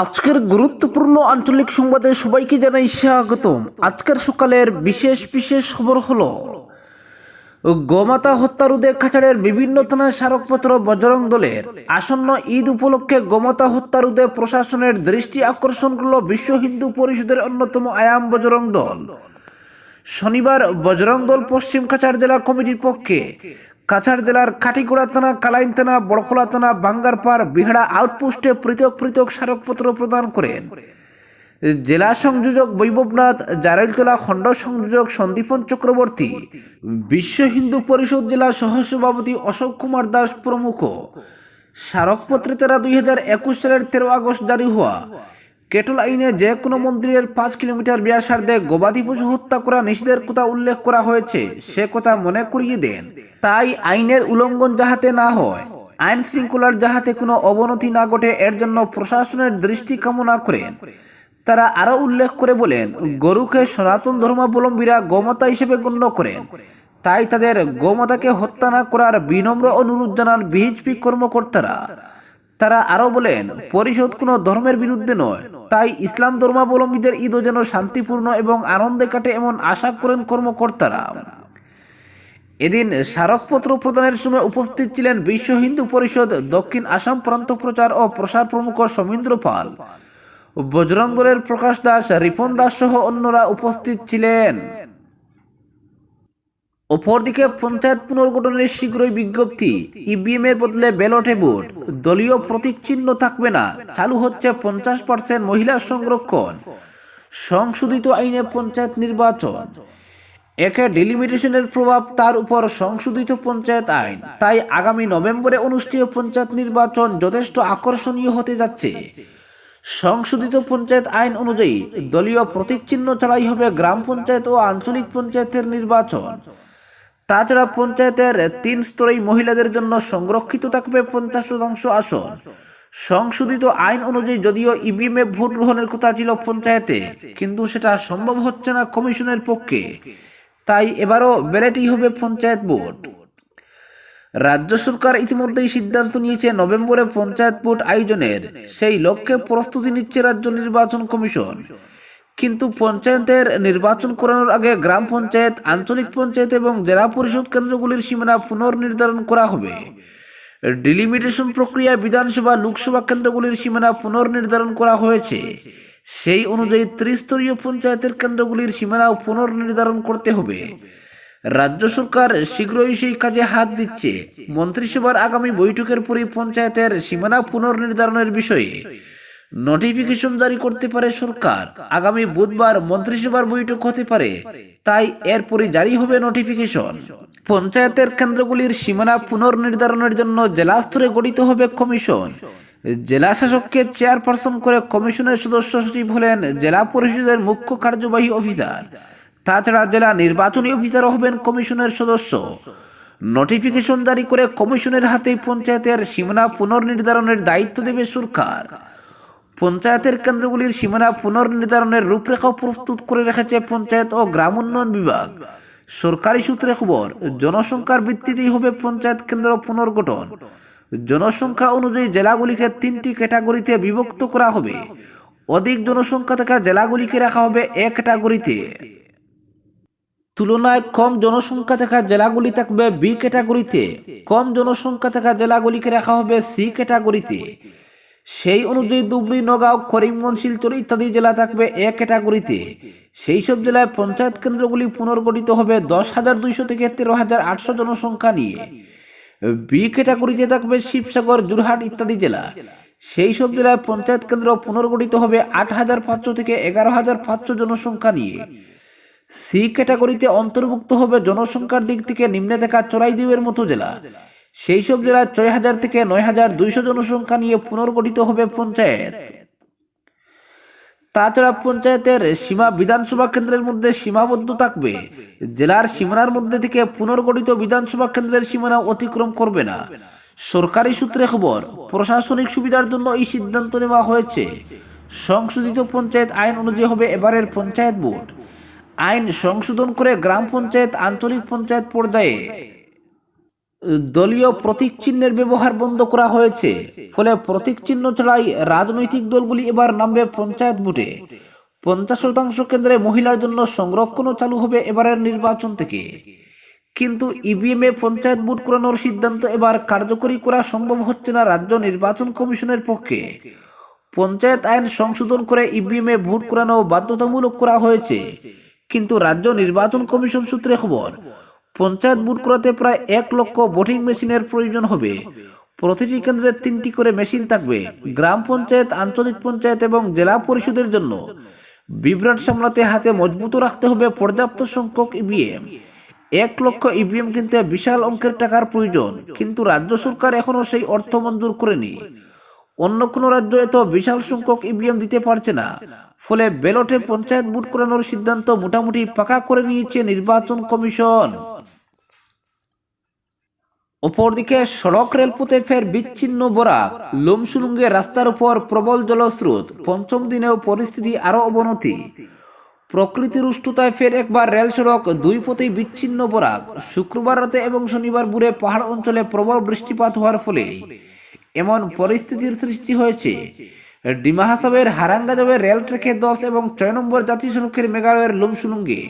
আজকের গুরুত্বপূর্ণ আঞ্চলিক সংবাদে সবাইকে জানাই স্বাগতম। আজকের সকালের বিশেষ বিশেষ খবর হলো, গোমাতা হত্যা রোধে কাছাড়ের বিভিন্ন থানায় স্মারকপত্র বজরং দলের। আসন্ন ঈদ উপলক্ষে গোমাতা হত্যা রোধে প্রশাসনের দৃষ্টি আকর্ষণ করল বিশ্ব হিন্দু পরিষদের অন্যতম আয়াম বজরং দল। শনিবার বজরং দল পশ্চিম কাছাড় জেলা কমিটির পক্ষে কাছাড় জেলার কাটিগোড়া থানা, কালাইন থানা, বড়খোলা থানা, বাঙ্গারপাড়, বিহাড়া আউটপোস্টে পৃথক পৃথক স্মারকপত্র প্রদান করেন। জেলা সংযোজক বৈভবনাথ, জারাইলতলা খণ্ড সংযোজক সন্দীপন চক্রবর্তী, বিশ্ব হিন্দু পরিষদ জেলা সহসভাপতি অশোক কুমার দাস প্রমুখ। স্মারকপত্রে তারা দুই হাজার একুশ সালের তেরো আগস্ট জারি হওয়া কেটল আইনে যে কোনো মন্দিরের পাঁচ কিলোমিটার ব্যাসার্ধে গবাদি পশু হত্যা করা নিষেধের কথা উল্লেখ করা হয়েছে, সে কথা মনে করিয়ে দেন। তাই আইনের উল্লঙ্ঘন যাহাতে না হয়, আইন শৃঙ্খলার যাহাতে কোনো অবনতি না ঘটে, এর জন্য প্রশাসনের দৃষ্টি কামনা করেন। তারা আরও উল্লেখ করে বলেন, গরুকে সনাতন ধর্মাবলম্বীরা গোমাতা হিসেবে গণ্য করেন। তাই তাদের গোমাতাকে হত্যা না করার বিনম্র অনুরোধ জানান বিএইচপি কর্মকর্তারা। তারা আরও বলেন, পরিষদ কোনো ধর্মের বিরুদ্ধে নয়। তাই ইসলাম ধর্মাবলম্বীদের ঈদও যেন শান্তিপূর্ণ এবং আনন্দে কাটে এমন আশা করেন কর্মকর্তারা। এদিন স্মারকপত্র প্রদানের সময় উপস্থিত ছিলেন বিশ্ব হিন্দু পরিষদ, দক্ষিণ আসাম প্রান্ত প্রচার ও প্রসার প্রমুখ সমীন্দ্র পাল। বজরং দলের প্রকাশ দাস, রিপন দাস সহ অন্যরা উপস্থিত ছিলেন। অপরদিকে পঞ্চায়েত পুনর্গঠনের শীঘ্রই বিজ্ঞপ্তি ইভিএম এর বদলে ব্যালটে ভোট দলীয় প্রতীক চিহ্ন থাকবে না, চালু হচ্ছে পঞ্চাশ পার্সেন্ট মহিলা সংরক্ষণ, সংশোধিত আইনে পঞ্চায়েত নির্বাচন। একে ডিলিমিটেশনের প্রভাব, তার উপর সংশোধিত পঞ্চায়েত আইন। তাই আগামী নভেম্বরে অনুষ্ঠেয় পঞ্চায়েত নির্বাচন যথেষ্ট আকর্ষণীয় হতে যাচ্ছে। সংশোধিত পঞ্চায়েত আইন অনুযায়ী দলীয় প্রতীক চিহ্ন ছাড়াই হবে গ্রাম পঞ্চায়েত ও আঞ্চলিক পঞ্চায়েতের নির্বাচন। তাছাড়া পঞ্চায়েতের তিন স্তরেই মহিলাদের জন্য সংরক্ষিত থাকবে পঞ্চাশ শতাংশ আসন। সংশোধিত আইন অনুযায়ী যদিও ইভিএম ভোট গ্রহণের কথা ছিল পঞ্চায়েতে, কিন্তু সেটা সম্ভব হচ্ছে না কমিশনের পক্ষে। তাই এবারও ব্যালেটই হবে পঞ্চায়েত ভোট। রাজ্য সরকার ইতিমধ্যেই সিদ্ধান্ত নিয়েছে নভেম্বরে পঞ্চায়েত ভোট আয়োজনের। সেই লক্ষ্যে প্রস্তুতি নিচ্ছে রাজ্য নির্বাচন কমিশন। কিন্তু পঞ্চায়েতের নির্বাচন করানোর আগে গ্রাম পঞ্চায়েত, আঞ্চলিক পঞ্চায়েত এবং জেলা পরিষদ কেন্দ্রগুলির সীমানা পুনর্নির্ধারণ করা হবে। ডিলিমিটেশন প্রক্রিয়া বিধানসভা, লোকসভা কেন্দ্রগুলির সীমানা পুনর্নির্ধারণ করা হয়েছে। সেই অনুযায়ী ত্রিস্তরীয় পঞ্চায়েতের কেন্দ্রগুলির সীমানাও পুনর্নির্ধারণ করতে হবে। রাজ্য সরকার শীঘ্রই সেই কাজে হাত দিচ্ছে। মন্ত্রিসভার আগামী বৈঠকের পরই পঞ্চায়েতের সীমানা পুনর্নির্ধারণের বিষয়ে নোটিফিকেশন জারি করতে পারে সরকার। আগামী বুধবার মন্ত্রিসভার বৈঠক হতে পারে, তাই এরপরে জারি হবে নোটিফিকেশন পঞ্চায়েতের কেন্দ্রগুলির সীমানা পুনর্নির্ধারণের জন্য জেলা স্তরে গঠিত হবে কমিশন। জেলা শাসককে চেয়ারপারসন করে কমিশনের সদস্য সচিব হলেন জেলা পরিষদের মুখ্য কার্যবাহী অফিসার। তাছাড়া জেলা নির্বাচনী অফিসার হবেন কমিশনের সদস্য। নোটিফিকেশন জারি করে কমিশনের হাতে পঞ্চায়েতের সীমানা পুনর্নির্ধারণের দায়িত্ব দেবে সরকার। পঞ্চায়েতের কেন্দ্রগুলির সীমানা পুনর্নির্ধারণের রূপরেখা প্রস্তুত করে রেখেছে পঞ্চায়েত ও গ্রাম উন্নয়ন বিভাগ। সরকারি সূত্রে খবর, জনসংখ্যার ভিত্তিতেই হবে পঞ্চায়েত কেন্দ্র পুনর্গঠন। জনসংখ্যা অনুযায়ী জেলাগুলিকে তিনটি ক্যাটাগরিতে বিভক্ত করা হবে। অধিক জনসংখ্যা থাকা জেলাগুলিকে রাখা হবে এক ক্যাটাগরিতে। তুলনায় কম জনসংখ্যা থাকা জেলাগুলি থাকবে বি ক্যাটাগরিতে। কম জনসংখ্যা থাকা জেলাগুলিকে রাখা হবে সি ক্যাটাগরিতে। সেই অনুযায়ী ধুবড়ি নগাঁও করিমগঞ্জ শিলচর ইত্যাদি জেলা থাকবে এ ক্যাটাগরিতে। সেই সব জেলায় পঞ্চায়েত কেন্দ্রগুলি পুনর্গঠিত হবে দশ হাজার দুইশো থেকে তেরো হাজার আটশো জনসংখ্যা নিয়ে। বি ক্যাটাগরিতে থাকবে শিবসাগর যোরহাট ইত্যাদি জেলা। সেই সব জেলায় পঞ্চায়েত কেন্দ্র পুনর্গঠিত হবে আট হাজার পাঁচশো থেকে এগারো হাজার পাঁচশো জনসংখ্যা নিয়ে। সি ক্যাটাগরিতে অন্তর্ভুক্ত হবে জনসংখ্যার দিক থেকে নিম্নে দেখা চড়াইদিউয়ের মতো জেলা। সেই সব জেলায় ছয় হাজার থেকে নয় হাজার দুইশো জনসংখ্যা নিয়ে পুনর্গঠিত হবে পঞ্চায়েত। তাছাড়া পঞ্চায়েতের সীমা বিধানসভা কেন্দ্রের মধ্যে সীমাবদ্ধ থাকবে। জেলার সীমানার মধ্যে থেকে পুনর্গঠিত বিধানসভা কেন্দ্রের সীমানা অতিক্রম করবে না। সরকারি সূত্রে খবর, প্রশাসনিক সুবিধার জন্য এই সিদ্ধান্ত নেওয়া হয়েছে। সংশোধিত পঞ্চায়েত আইন অনুযায়ী হবে এবারের পঞ্চায়েত বোর্ড। আইন সংশোধন করে গ্রাম পঞ্চায়েত, আঞ্চলিক পঞ্চায়েত পর্যায়ে দলীয় প্রতীক চিহ্নের ব্যবহার বন্ধ করা হয়েছে। ফলে প্রতীক চিহ্ন ছাড়াই রাজনৈতিক দলগুলি এবার নামবে পঞ্চায়েত ভোটে। পঞ্চাশ শতাংশ কেন্দ্রে মহিলার জন্য সংরক্ষণও চালু হবে এবারের নির্বাচন থেকে। কিন্তু ইভিএম এ পঞ্চায়েত ভোট করানোর সিদ্ধান্ত এবার কার্যকরী করা সম্ভব হচ্ছে না রাজ্য নির্বাচন কমিশনের পক্ষে। পঞ্চায়েত আইন সংশোধন করে ইভিএম এ ভোট করানো বাধ্যতামূলক করা হয়েছে। কিন্তু রাজ্য নির্বাচন কমিশন সূত্রে খবর পঞ্চায়েত ভোট করাতে প্রায় এক লক্ষ ভোটিং মেশিনের প্রয়োজন হবে। প্রতিটি কেন্দ্রে তিনটি করে মেশিন থাকবে। গ্রাম পঞ্চায়েত, আঞ্চলিক পঞ্চায়েত এবং জেলা পরিষদের জন্য। বিভ্রাট সামলাতে হাতে মজবুত রাখতে হবে পর্যাপ্ত সংখ্যক ইভিএম এক লক্ষ ইভিএম কিনতে বিশাল অঙ্কের টাকার প্রয়োজন। কিন্তু রাজ্য সরকার এখনও সেই অর্থ মঞ্জুর করেনি। অন্য কোনো রাজ্য এত বিশাল সংখ্যক ইভিএম দিতে পারছে না। ফলে ব্যালটে পঞ্চায়েত ভোট করানোর সিদ্ধান্ত মোটামুটি পাকা করে নিয়েছে নির্বাচন কমিশন। অপরদিকে সড়ক রেলপথে ফের বিচ্ছিন্ন বরাক। লোমসুলুঙ্গে রাস্তার উপর প্রবল জলস্রোত। পঞ্চম দিনেও পরিস্থিতি আরও অবনতি। প্রকৃতির উষ্ণতায় ফের একবার রেল সড়ক দুই পথেই বিচ্ছিন্ন বরাক। শুক্রবার রাতে এবং শনিবার ভোরে পাহাড় অঞ্চলে প্রবল বৃষ্টিপাত হওয়ার ফলে এমন পরিস্থিতির সৃষ্টি হয়েছে। ডিমা হাসাবের হারাঙ্গা রেল ট্রেকে দশ এবং ছয় নম্বর জাতীয় সড়কের মেঘালয়ের লুমসুলুঙ্গে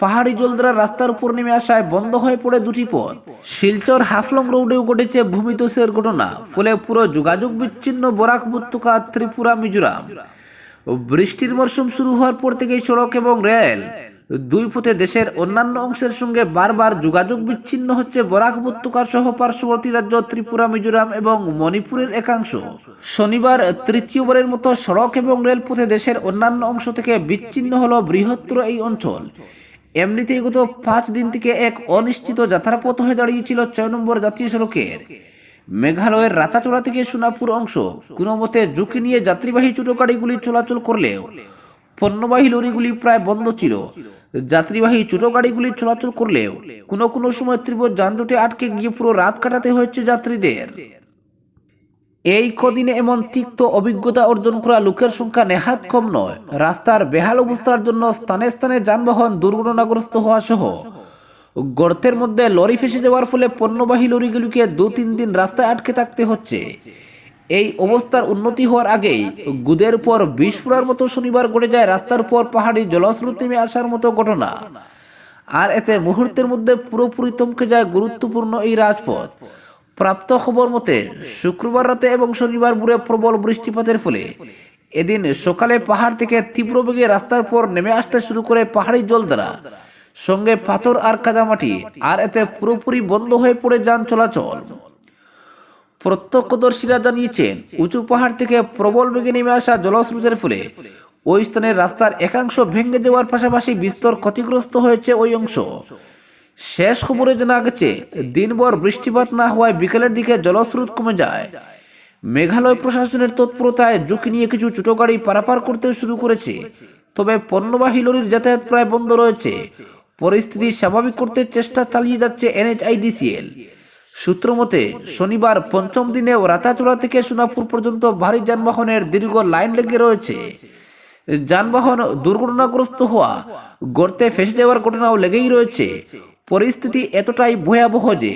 পাহাড়ি জলদ্রা রাস্তার উপর নেমে আসায় বন্ধ হয়ে পড়ে দুটি পথ। শিলচর হাফলং রোডেও ঘটেছে ভূমিধসের ঘটনা, ফলে পুরো যোগাযোগ বিচ্ছিন্ন বরাক উপত্যকা, ত্রিপুরা, মিজোরাম। বৃষ্টির মরশুম শুরু হওয়ার পর থেকেই সড়ক এবং রেল দুই পথে দেশের অন্যান্য অংশের সঙ্গে বারবার যোগাযোগ বিচ্ছিন্ন হচ্ছে বরাক উপত্যকার সহ পার্শ্ববর্তী রাজ্য ত্রিপুরা, মিজোরাম এবং মণিপুরের একাংশ। শনিবার তৃতীয়বারের মতো সড়ক এবং রেলপথে দেশের অন্যান্য অংশ থেকে বিচ্ছিন্ন হলো বৃহত্তর এই অঞ্চল। এমনিতেই গত পাঁচ দিন থেকে এক অনিশ্চিত যাত্রাপথ হয়ে দাঁড়িয়েছিল ছয় নম্বর জাতীয় সড়কের। মেঘালয়ের রাতাচোড়া থেকে সোনাপুর অংশ। কোনো মতে ঝুঁকি নিয়ে যাত্রীবাহী ছোট গাড়িগুলি চলাচল করলেও পণ্যবাহী লরিগুলি প্রায় বন্ধ ছিল। যাত্রীবাহী ছোট গাড়িগুলি চলাচল করলেও কোনো কোনো সময় তীব্র যানজটে আটকে গিয়ে পুরো রাত কাটাতে হয়েছে যাত্রীদের। এই কদিনে এমন তিক্ত অভিজ্ঞতা অর্জন করা লোকের সংখ্যা নেহাত কম নয়। রাস্তার বেহাল অবস্থার জন্য স্থানে স্থানে যানবাহন দুর্ঘটনাগ্রস্ত হওয়া সহ গর্তের মধ্যে লরি ফেসে যাওয়ার ফলে পণ্যবাহী লরিগুলিকে দু তিন দিন রাস্তায় আটকে থাকতে হচ্ছে। এই অবস্থার উন্নতি হওয়ার আগেই গুদের উপর বিষ ফোড়ার মতো শনিবার ঘটে যায় রাস্তার উপর পাহাড়ি জলস্রোত নেমে আসার মতো ঘটনা। আর এতে মুহূর্তের মধ্যে পুরোপুরি থমকে যায় গুরুত্বপূর্ণ এই রাজপথ। প্রাপ্ত খবর মতে শুক্রবার রাতে এবং শনিবার ভোরে প্রবল বৃষ্টিপাতের ফলে এদিন সকালে পাহাড় থেকে তীব্র বেগে রাস্তার পর নেমে আসতে শুরু করে পাহাড়ি জল দ্বারা। সঙ্গে পাথর আর কাদামাটি আর এতে পুরোপুরি বন্ধ হয়ে পড়ে যান চলাচল। প্রত্যক্ষদর্শীরা জানিয়েছেন উঁচু পাহাড় থেকে প্রবল বেগে নেমে আসা জলস্রোতের ফলে ওই স্থানের রাস্তার একাংশ ভেঙে যাওয়ার পাশাপাশি বিস্তর ক্ষতিগ্রস্ত হয়েছে ওই অংশ। শেষ খবরে জানা গেছে, দিনভর বৃষ্টিপাত না হওয়ায় বিকেলের দিকে জলস্রোত কমে যায়। মেঘালয় প্রশাসনের তৎপরতায় ঝুঁকি নিয়ে কিছু ছোট গাড়ি পারাপার করতে শুরু করেছে। তবে পণ্যবাহী লরির যাতায়াত প্রায় বন্ধ রয়েছে। পরিস্থিতি স্বাভাবিক করতে চেষ্টা চালিয়ে যাচ্ছে এনএচআইডিসিএল সূত্র মতে, শনিবার পঞ্চম দিনেও রাতাচূড়া থেকে সোনাপুর পর্যন্ত ভারী যানবাহনের দীর্ঘ লাইন লেগে রয়েছে। যানবাহন দুর্ঘটনাগ্রস্ত হওয়া, গর্তে ফেসে যাওয়ার ঘটনাও লেগেই রয়েছে। পরিস্থিতি এতটাই ভয়াবহ যে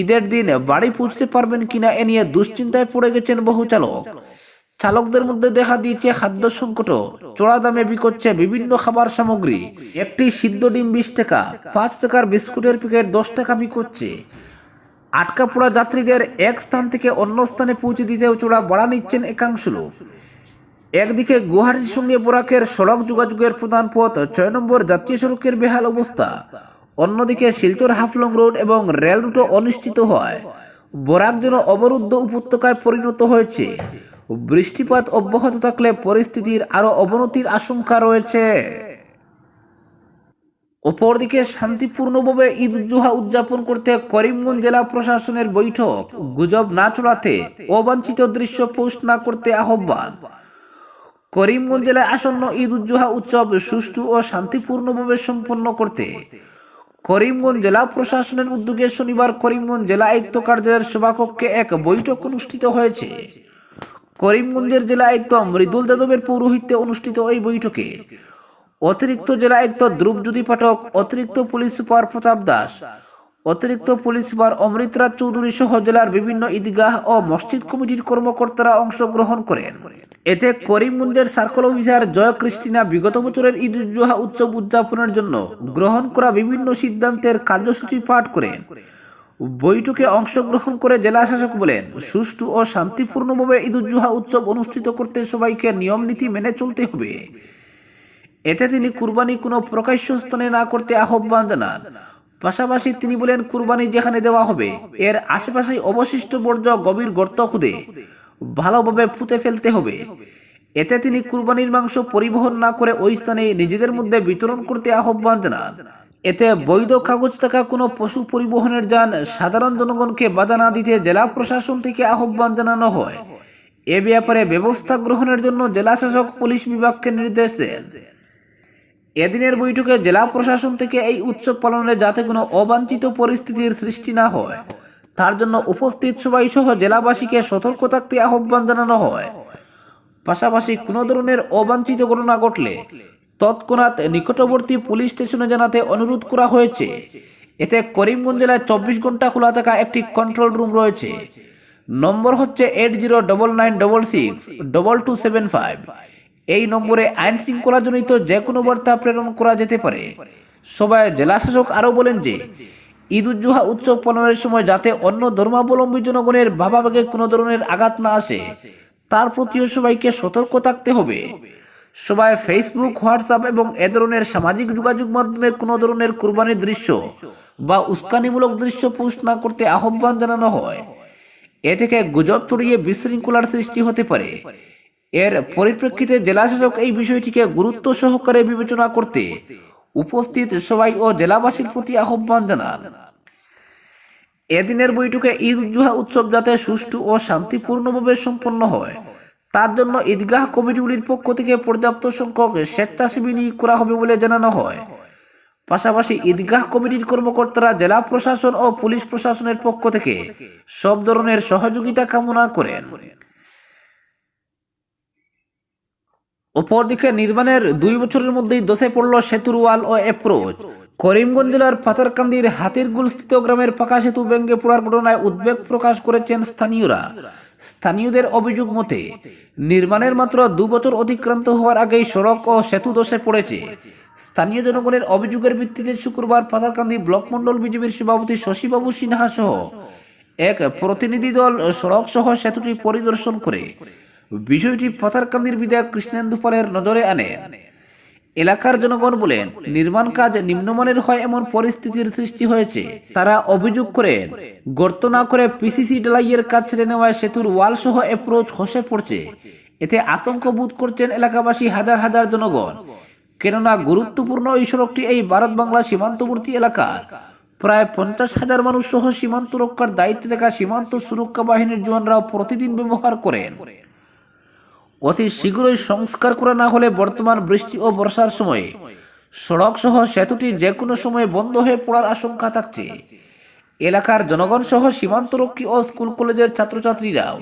ঈদের দিন বাড়ি পৌঁছতে পারবেন কিনা এ নিয়ে দুশ্চিন্তায় পড়ে গেছেন বহু চালক। চালকদের মধ্যে দেখা দিয়েছে খাদ্য সংকট চড়া দামে বিকোচ্ছে বিভিন্ন খাবার সামগ্রী। একটি সিদ্ধ ডিম বিশ টাকা, পাঁচ টাকার বিস্কুটের প্যাকেট দশ টাকা বিকোচ্ছে। আটকা পড়া যাত্রীদের এক স্থান থেকে অন্য স্থানে পৌঁছে দিতেও চোরা বাড়া নিচ্ছেন একাংশ লোক। একদিকে গুয়াহাটির সঙ্গে বরাকের সড়ক যোগাযোগের প্রধান পথ, ছয় নম্বর জাতীয় সড়কের বেহাল অবস্থা। অন্যদিকে শিলচর হাফলং রোড এবং রেল রুটও অনিশ্চিত হয়। বরাক যেন অবরুদ্ধ উপত্যকায় পরিণত হয়েছে। বৃষ্টিপাত অব্যাহত থাকলে পরিস্থিতির আরও অবনতির আশঙ্কা রয়েছে। অপরদিকে শান্তিপূর্ণভাবে ঈদ উজ্জোহা উদযাপন করতে করিমগঞ্জ জেলা প্রশাসনের বৈঠক। গুজব না চড়াতে অবাঞ্ছিত দৃশ্য পোস্ট না করতে আহ্বান। করিমগঞ্জ জেলায় আসন্ন ঈদ উজ্জোহা উৎসব সুষ্ঠু ও শান্তিপূর্ণভাবে সম্পন্ন করতে করিমগঞ্জ জেলা প্রশাসনের উদ্যোগে শনিবার করিমগঞ্জ জেলা আয়ুক্ত কার্যালয়ের সভাকক্ষে এক বৈঠক অনুষ্ঠিত হয়েছে। করিমগঞ্জের জেলা আয়ুক্ত মৃদুল যাদবের পৌরোহিত্যে অনুষ্ঠিত এই বৈঠকে অতিরিক্ত জেলা আয়ুক্ত ধ্রুবজ্যোতি পাঠক, অতিরিক্ত পুলিশ সুপার প্রতাপ দাস, অতিরিক্ত পুলিশ সুপার অমৃত রাজ চৌধুরী সহ জেলার বিভিন্ন ঈদগাহ ও মসজিদ কমিটির কর্মকর্তারা অংশগ্রহণ করেন। এতে করিমগঞ্জের সার্কেল অফিসার জয় ক্রিস্টিনা বিগত বছরের ঈদ উল জুহা উৎসব উদযাপনের জন্য গ্রহণ করা বিভিন্ন সিদ্ধান্তের কার্যসূচি পাঠ করেন। বৈঠকে অংশগ্রহণ করে জেলা শাসক বলেন, সুষ্ঠু ও শান্তিপূর্ণভাবে ঈদ উল জুহা উৎসব অনুষ্ঠিত করতে সবাইকে নিয়ম নীতি মেনে চলতে হবে। এতে তিনি কুরবানি কোনো প্রকাশ্য স্থানে না করতে আহ্বান জানান। পাশাপাশি তিনি বলেন, কুরবানি যেখানে দেওয়া হবে, এর আশেপাশে অবশিষ্ট বর্জ্য গভীর গর্ত খুদে। ভালোভাবে পুঁতে ফেলতে হবে। এতে তিনি কুরবানির মাংস পরিবহন না করে ওই স্থানে নিজেদের মধ্যে বিতরণ করতে আহ্বান জানান। এতে বৈধ কাগজ থাকা কোনো পশু পরিবহনের যান সাধারণ জনগণকে বাধা না দিতে জেলা প্রশাসন থেকে আহ্বান জানানো হয়। এ ব্যাপারে ব্যবস্থা গ্রহণের জন্য জেলা শাসক পুলিশ বিভাগকে নির্দেশ দেন। এদিনের বৈঠকে জেলা প্রশাসন থেকে এই উৎসব পালনে যাতে কোনো অবাঞ্ছিত পরিস্থিতির সৃষ্টি না হয়। তার জন্য উপস্থিত সবাই সহ জেলাবাসীকে সতর্ক থাকতে আহ্বান জানানো হয়। পাশাপাশি কোনো ধরনের অবাঞ্ছিত ঘটনা ঘটলে তৎক্ষণাৎ নিকটবর্তী পুলিশ স্টেশনে জানাতে অনুরোধ করা হয়েছে। এতে করিমগঞ্জ জেলায় চব্বিশ ঘণ্টা খোলা থাকা একটি কন্ট্রোল রুম রয়েছে। নম্বর হচ্ছে eight zero double nine double six double two seven five এই নম্বরে আইন শৃঙ্খলাজনিত যে কোনো বার্তা প্রেরণ করা যেতে পারে। সবাই জেলাশাসক আরও বলেন যে ঈদ উজ্জোহা উৎসব পালনের সময় যাতে অন্য ধর্মাবলম্বী জনগণের ভাবাবেগে কোনো ধরনের আঘাত না আসে, তার প্রতিও সবাইকে সতর্ক থাকতে হবে। সবাই ফেসবুক হোয়াটসঅ্যাপ এবং এ ধরনের সামাজিক যোগাযোগ মাধ্যমে কোনো ধরনের কুরবানির দৃশ্য বা উস্কানিমূলক দৃশ্য পোস্ট না করতে আহ্বান জানানো হয়। এ থেকে গুজব ছড়িয়ে বিশৃঙ্খলার সৃষ্টি হতে পারে। এর পরিপ্রেক্ষিতে জেলাশাসক এই বিষয়টিকে গুরুত্ব সহকারে বিবেচনা করতে উপস্থিত সবাই ও জেলাবাসীর প্রতি আহ্বান জানান। এদিনের বৈঠকে ঈদ উজ্জোহা উৎসব যাতে সুষ্ঠু ও শান্তিপূর্ণভাবে সম্পন্ন হয়, তার জন্য ঈদগাহ কমিটিগুলির পক্ষ থেকে পর্যাপ্ত সংখ্যক স্বেচ্ছাসেবী নিয়োগ করা হবে বলে জানানো হয়। পাশাপাশি ঈদগাহ কমিটির কর্মকর্তারা জেলা প্রশাসন ও পুলিশ প্রশাসনের পক্ষ থেকে সব ধরনের সহযোগিতা কামনা করেন। অপরদিকে নির্মাণের দুই বছরের মধ্যেই দশে পড়ল সেতুর ওয়াল ও অ্যাপ্রোচ করিমগঞ্জ জেলার পাতারকান্দির হাতিরগুল স্থিত গ্রামের পাকা সেতু ভেঙে পড়ার ঘটনায় উদ্বেগ প্রকাশ করেছেন স্থানীয়রা। স্থানীয়দের অভিযোগ মতে, নির্মাণের মাত্র দু বছর অতিক্রান্ত হওয়ার আগেই সড়ক ও সেতু দশে পড়েছে। স্থানীয় জনগণের অভিযোগের ভিত্তিতে শুক্রবার পাতারকান্দি ব্লক মন্ডল বিজেপির সভাপতি শশীবাবু সিনহা সহ এক প্রতিনিধি দল সড়ক সহ সেতুটি পরিদর্শন করে। বিষয়টি পাথারকান্দির বিধায়ক কৃষ্ণেন্দু পালের নজরে আনে। এলাকার জনগণ বলেন, নির্মাণ কাজ নিম্নমানের হয় এমন পরিস্থিতির সৃষ্টি হয়েছে। তারা অভিযোগ করেন, গর্ত না করে পিসিসি ডালাইয়ের কাজ ছেড়ে নেওয়ায় সেতুর ওয়াল সহ অ্যাপ্রোচ খসে পড়ছে। এতে আতঙ্ক বোধ করছেন এলাকাবাসী হাজার হাজার জনগণ। কেননা গুরুত্বপূর্ণ এই সড়কটি এই ভারত বাংলা সীমান্তবর্তী এলাকার প্রায় পঞ্চাশ হাজার মানুষ সহ সীমান্ত রক্ষার দায়িত্বে থাকা সীমান্ত সুরক্ষা বাহিনীর জওয়ানরাও প্রতিদিন ব্যবহার করেন। অতি শীঘ্রই সংস্কার করা না হলে বর্তমান বৃষ্টি ও বর্ষার সময়ে। সড়ক সহ সেতুটি যে কোনো সময় বন্ধ হয়ে পড়ার আশঙ্কা থাকছে। এলাকার জনগণ সহ সীমান্তরক্ষী ও স্কুল কলেজের ছাত্রছাত্রীরাও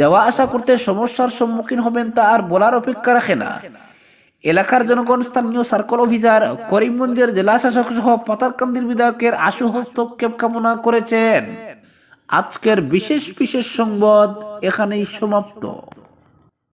যাওয়া আসা করতে সমস্যার সম্মুখীন হবেন তা আর বলার অপেক্ষা রাখে না। এলাকার জনগণ স্থানীয় সার্কল অফিসার করিমগঞ্জের জেলা শাসক সহ পাতারকান্দির বিধায়কের আশু হস্তক্ষেপ কামনা করেছেন। আজকের বিশেষ বিশেষ সংবাদ এখানেই সমাপ্ত।